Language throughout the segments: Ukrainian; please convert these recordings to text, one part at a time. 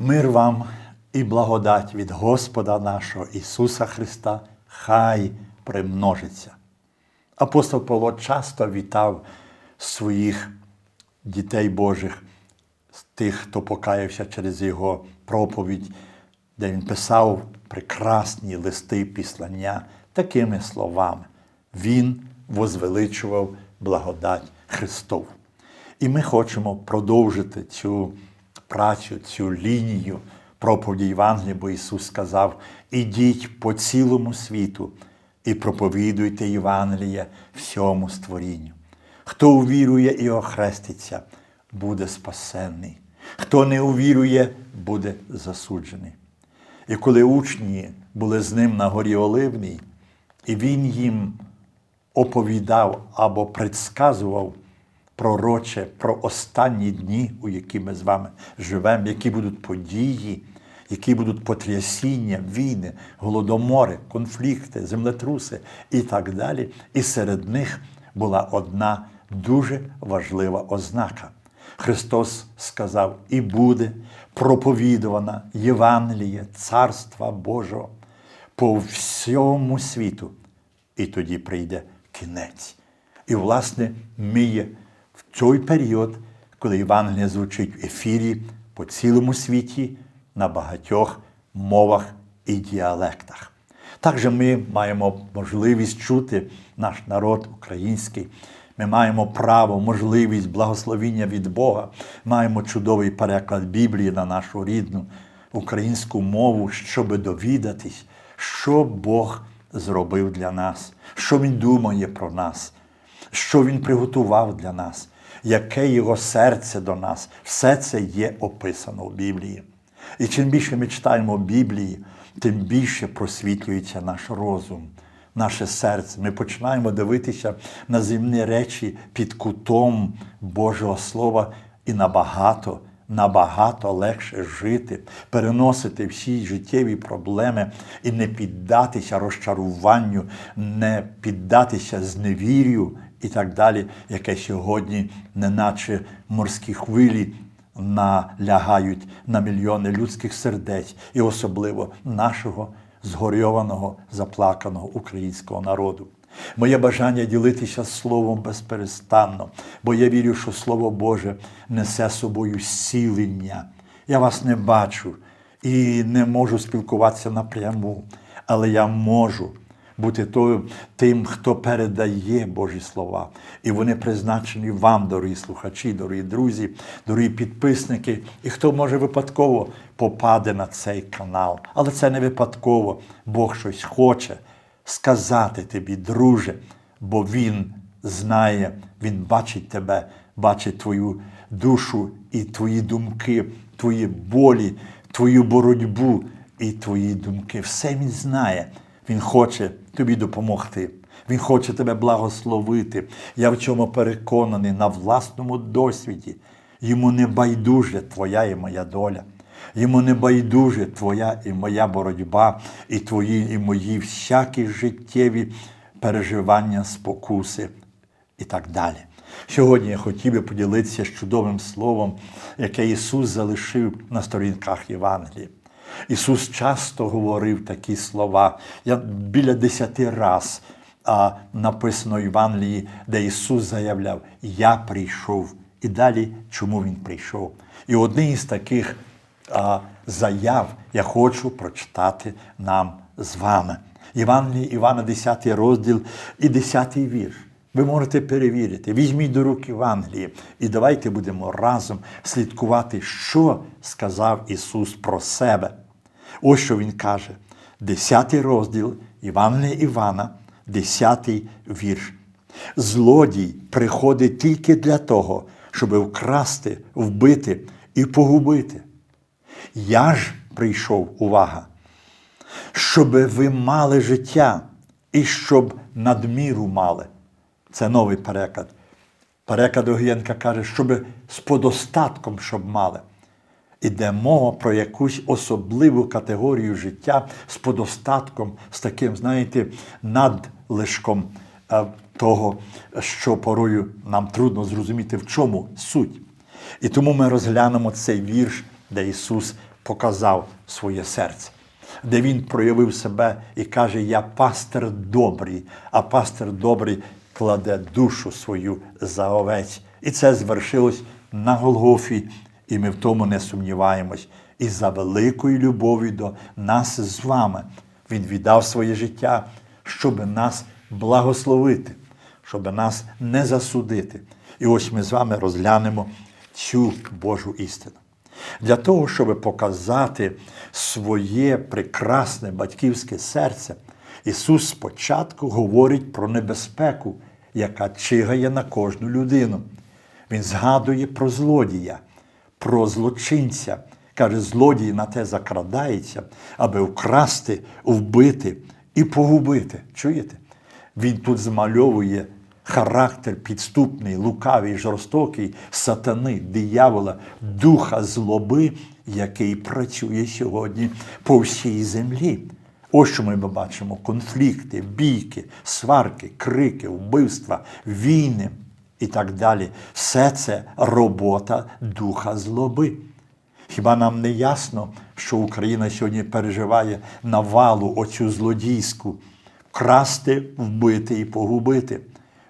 Мир вам і благодать від Господа нашого Ісуса Христа, хай примножиться. Апостол Павло часто вітав своїх дітей Божих, тих, хто покаявся через його проповідь, де він писав прекрасні листи післання такими словами. Він возвеличував благодать Христову. І ми хочемо продовжити цю працю, цю лінію проповіді Євангелія, бо Ісус сказав: ідіть по цілому світу і проповідуйте Євангеліє всьому створінню. Хто увірує і охреститься, буде спасенний. Хто не увірує, буде засуджений. І коли учні були з ним на горі Оливній, і він їм оповідав або предсказував пророче про останні дні, у які ми з вами живемо, які будуть події, які будуть потрясіння, війни, голодомори, конфлікти, землетруси і так далі. І серед них була одна дуже важлива ознака. Христос сказав, і буде проповідувана Євангеліє Царства Божого по всьому світу. І тоді прийде кінець. І, власне, ми є той період, коли Євангелія звучить в ефірі по цілому світі на багатьох мовах і діалектах. Також ми маємо можливість чути наш народ український. Ми маємо право, можливість благословіння від Бога. Маємо чудовий переклад Біблії на нашу рідну українську мову, щоб довідатись, що Бог зробив для нас, що Він думає про нас, що Він приготував для нас, яке Його серце до нас. Все це є описано в Біблії. І чим більше ми читаємо Біблії, тим більше просвітлюється наш розум, наше серце. Ми починаємо дивитися на земні речі під кутом Божого Слова і набагато, набагато легше жити, переносити всі життєві проблеми і не піддатися розчаруванню, не піддатися зневір'ю і так далі, яке сьогодні, неначе морські хвилі налягають на мільйони людських сердець, і особливо нашого згорьованого, заплаканого українського народу. Моє бажання ділитися словом безперестанно, бо я вірю, що Слово Боже несе собою зцілення. Я вас не бачу і не можу спілкуватися напряму, але я можу бути тим, хто передає Божі слова. І вони призначені вам, дорогі слухачі, дорогі друзі, дорогі підписники, і хто може випадково попаде на цей канал. Але це не випадково. Бог щось хоче сказати тобі, друже, бо Він знає, Він бачить тебе, бачить твою душу і твої думки, твої болі, твою боротьбу і твої думки. Все він знає. Він хоче тобі допомогти. Він хоче тебе благословити. Я в чому переконаний на власному досвіді. Йому не байдуже твоя і моя доля. Йому не байдуже твоя і моя боротьба, і твої, і мої всякі життєві переживання, спокуси і так далі. Сьогодні я хотів би поділитися з чудовим словом, яке Ісус залишив на сторінках Євангелії. Ісус часто говорив такі слова. Я біля десяти раз а, написано в Євангелії, де Ісус заявляв, Я прийшов. І далі, чому Він прийшов. І один із таких а, заяв я хочу прочитати нам з вами. Євангеліє Івана, 10 розділ і 10 вірш. Ви можете перевірити. Візьміть до рук Євангеліє і давайте будемо разом слідкувати, що сказав Ісус про себе. Ось що Він каже, 10 розділ Євангелія Івана, 10 вірш. Злодій приходить тільки для того, щоб вкрасти, вбити і погубити. Я ж прийшов, увага, щоб ви мали життя і щоб надміру мали. Це новий переклад. Переклад Огієнка каже, щоб з подостатком щоб мали. Іде мова про якусь особливу категорію життя з подостатком, з таким, знаєте, надлишком е, того, що порою нам трудно зрозуміти, в чому суть. І тому ми розглянемо цей вірш, де Ісус показав своє серце, де він проявив себе і каже: Я пастир добрий, а пастир добрий кладе душу свою за овець. І це звершилось на Голгофі, і ми в тому не сумніваємось. І за великою любов'ю до нас з вами Він віддав своє життя, щоб нас благословити, щоб нас не засудити. І ось ми з вами розглянемо цю Божу істину. Для того, щоб показати своє прекрасне батьківське серце, Ісус спочатку говорить про небезпеку, яка чигає на кожну людину. Він згадує про злодія, про злочинця. Каже, злодій на те закрадається, аби вкрасти, вбити і погубити. Чуєте? Він тут змальовує характер підступний, лукавий, жорстокий сатани, диявола, духа злоби, який працює сьогодні по всій землі. Ось що ми бачимо: конфлікти, бійки, сварки, крики, вбивства, війни і так далі. Все це робота духа злоби. Хіба нам не ясно, що Україна сьогодні переживає навалу оцю злодійську красти, вбити і погубити?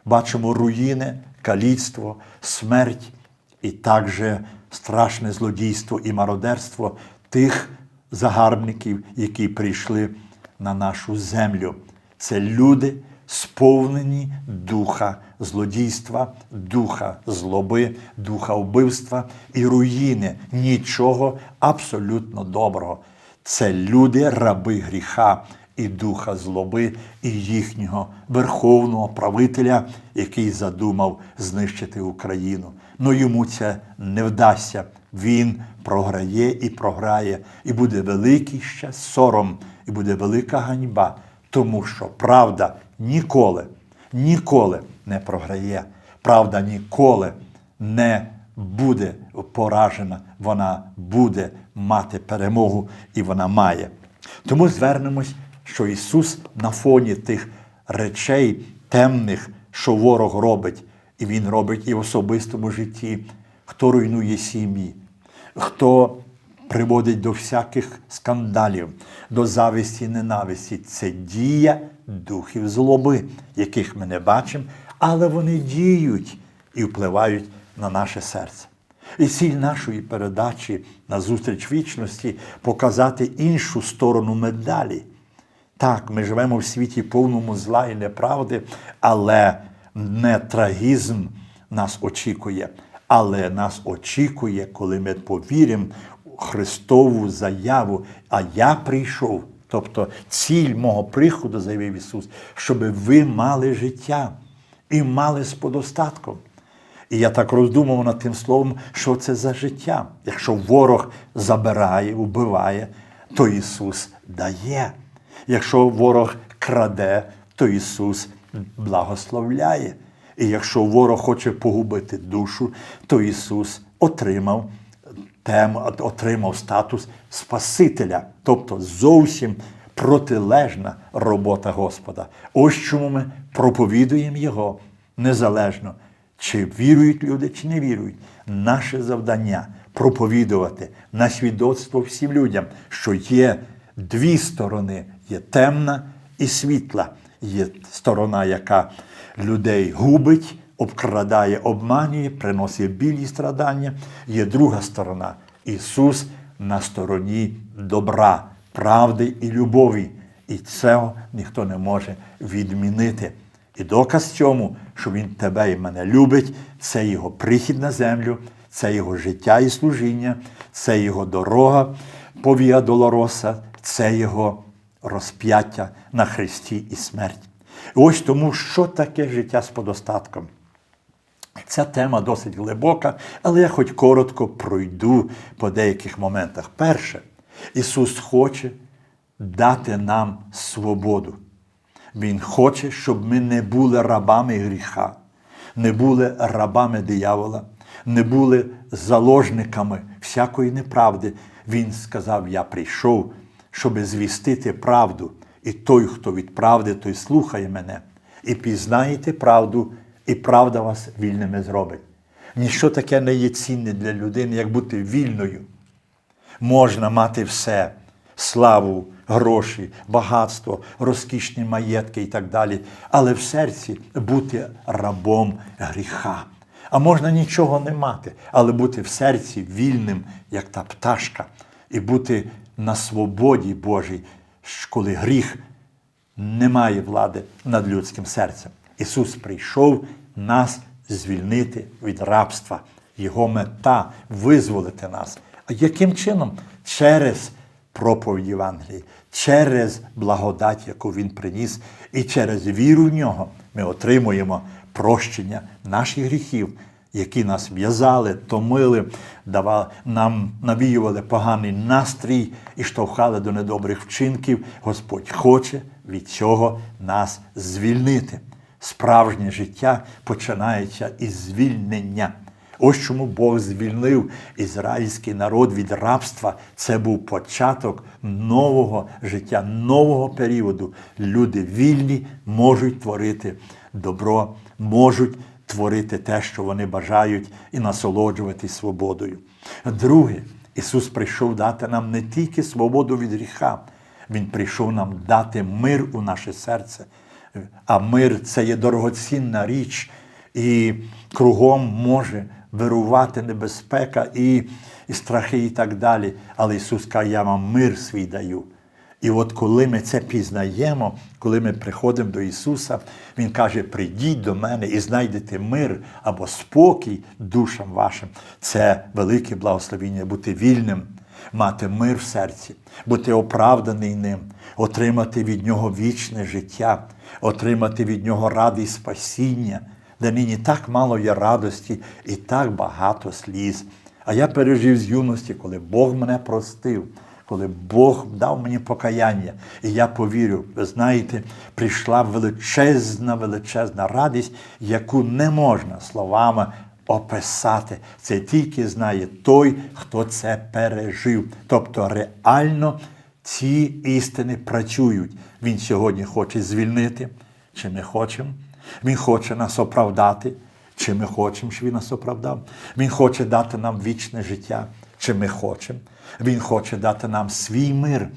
Бачимо руїни, каліцтво, смерть і також страшне злодійство і мародерство тих загарбників, які прийшли на нашу землю. Це люди, сповнені духа злодійства, духа злоби, духа вбивства і руїни. Нічого абсолютно доброго. Це люди, раби гріха і духа злоби, і їхнього верховного правителя, який задумав знищити Україну. Ну йому це не вдасться. Він програє і програє, і буде великий ще сором, і буде велика ганьба, тому що правда ніколи, ніколи не програє. Правда ніколи не буде поражена, вона буде мати перемогу і вона має. Тому звернемось, що Ісус на фоні тих речей темних, що ворог робить, і Він робить і в особистому житті, хто руйнує сім'ї, хто приводить до всяких скандалів, до зависті і ненависті. Це дія духів злоби, яких ми не бачимо, але вони діють і впливають на наше серце. І ціль нашої передачі на зустріч вічності показати іншу сторону медалі. Так, ми живемо в світі повному зла і неправди, але не трагізм нас очікує, але нас очікує, коли ми повіримо Христову заяву. А я прийшов. Тобто ціль мого приходу, заявив Ісус, щоб ви мали життя і мали з подостатком. І я так роздумав над тим словом, що це за життя. Якщо ворог забирає, вбиває, то Ісус дає. Якщо ворог краде, то Ісус благословляє. І якщо ворог хоче погубити душу, то Ісус отримав отримав статус Спасителя, тобто зовсім протилежна робота Господа. Ось чому ми проповідуємо Його незалежно, чи вірують люди, чи не вірують. Наше завдання проповідувати на свідоцтво всім людям, що є дві сторони: є темна і світла. Є сторона, яка людей губить, обкрадає, обманює, приносить білі страдання. Є друга сторона. Ісус на стороні добра, правди і любові. І цього ніхто не може відмінити. І доказ цьому, що Він тебе і мене любить, це Його прихід на землю, це Його життя і служіння, це Його дорога по Долороса, це Його розп'яття на Христі і смерть. І ось тому, що таке життя з подостатком. Ця тема досить глибока, але я хоч коротко пройду по деяких моментах. Перше, Ісус хоче дати нам свободу. Він хоче, щоб ми не були рабами гріха, не були рабами диявола, не були заложниками всякої неправди. Він сказав: Я прийшов, щоб звістити правду. І той, хто від правди, той слухає мене. І пізнаєте правду, і правда вас вільними зробить. Ніщо таке не є цінне для людини, як бути вільною. Можна мати все славу, гроші, багатство, розкішні маєтки і так далі, але в серці бути рабом гріха. А можна нічого не мати, але бути в серці вільним, як та пташка, і бути на свободі Божій, коли гріх не має влади над людським серцем. Ісус прийшов нас звільнити від рабства. Його мета визволити нас. А яким чином? Через проповідь Євангелії, через благодать, яку Він приніс, і через віру в нього ми отримуємо прощення наших гріхів, які нас в'язали, томили, давали, нам навіювали поганий настрій і штовхали до недобрих вчинків. Господь хоче від цього нас звільнити. Справжнє життя починається із звільнення. Ось чому Бог звільнив ізраїльський народ від рабства. Це був початок нового життя, нового періоду. Люди вільні можуть творити добро, можуть творити те, що вони бажають, і насолоджуватись свободою. Друге, Ісус прийшов дати нам не тільки свободу від гріха, Він прийшов нам дати мир у наше серце. А мир це є дорогоцінна річ, і кругом може вирувати небезпека і, і страхи, і так далі. Але Ісус каже, я вам мир свій даю. І от коли ми це пізнаємо, коли ми приходимо до Ісуса, Він каже: прийдіть до мене і знайдете мир або спокій душам вашим. Це велике благословіння бути вільним, мати мир в серці, бути оправданий ним, отримати від Нього вічне життя, отримати від Нього радість спасіння, де нині так мало є радості і так багато сліз. А я пережив з юності, коли Бог мене простив коли Бог дав мені покаяння, і я повірю, ви знаєте, прийшла величезна, величезна радість, яку не можна словами описати. Це тільки знає той, хто це пережив. Тобто реально ці істини працюють. Він сьогодні хоче звільнити, чи ми хочемо. Він хоче нас оправдати, чи ми хочемо, щоб він нас оправдав. Він хоче дати нам вічне життя, чи ми хочемо. Він хоче дати нам свій мир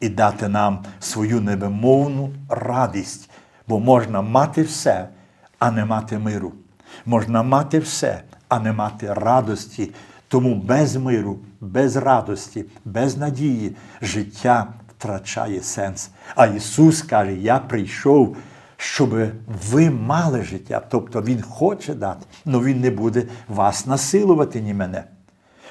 і дати нам свою невимовну радість, бо можна мати все, а не мати миру. Можна мати все, а не мати радості. Тому без миру, без радості, без надії життя втрачає сенс. А Ісус каже: Я прийшов, щоб ви мали життя. Тобто Він хоче дати, але Він не буде вас насилувати, ні мене.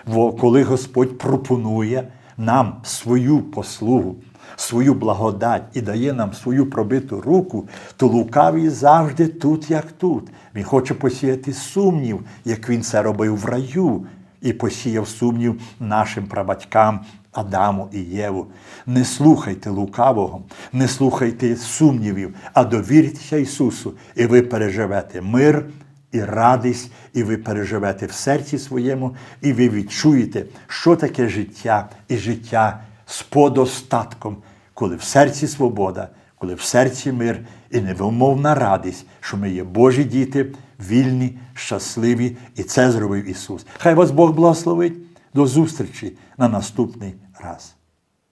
Бо коли Господь пропонує нам свою послугу, свою благодать і дає нам свою пробиту руку, то лукавий завжди тут, як тут. Він хоче посіяти сумнів, як він це робив в раю, і посіяв сумнів нашим прабатькам Адаму і Єву. Не слухайте лукавого, не слухайте сумнівів, а довіртеся Ісусу, і ви переживете мир і радість, і ви переживете в серці своєму, і ви відчуєте, що таке життя і життя з подостатком, коли в серці свобода, коли в серці мир і невимовна радість, що ми є Божі діти, вільні, щасливі, і це зробив Ісус. Хай вас Бог благословить. До зустрічі на наступний раз.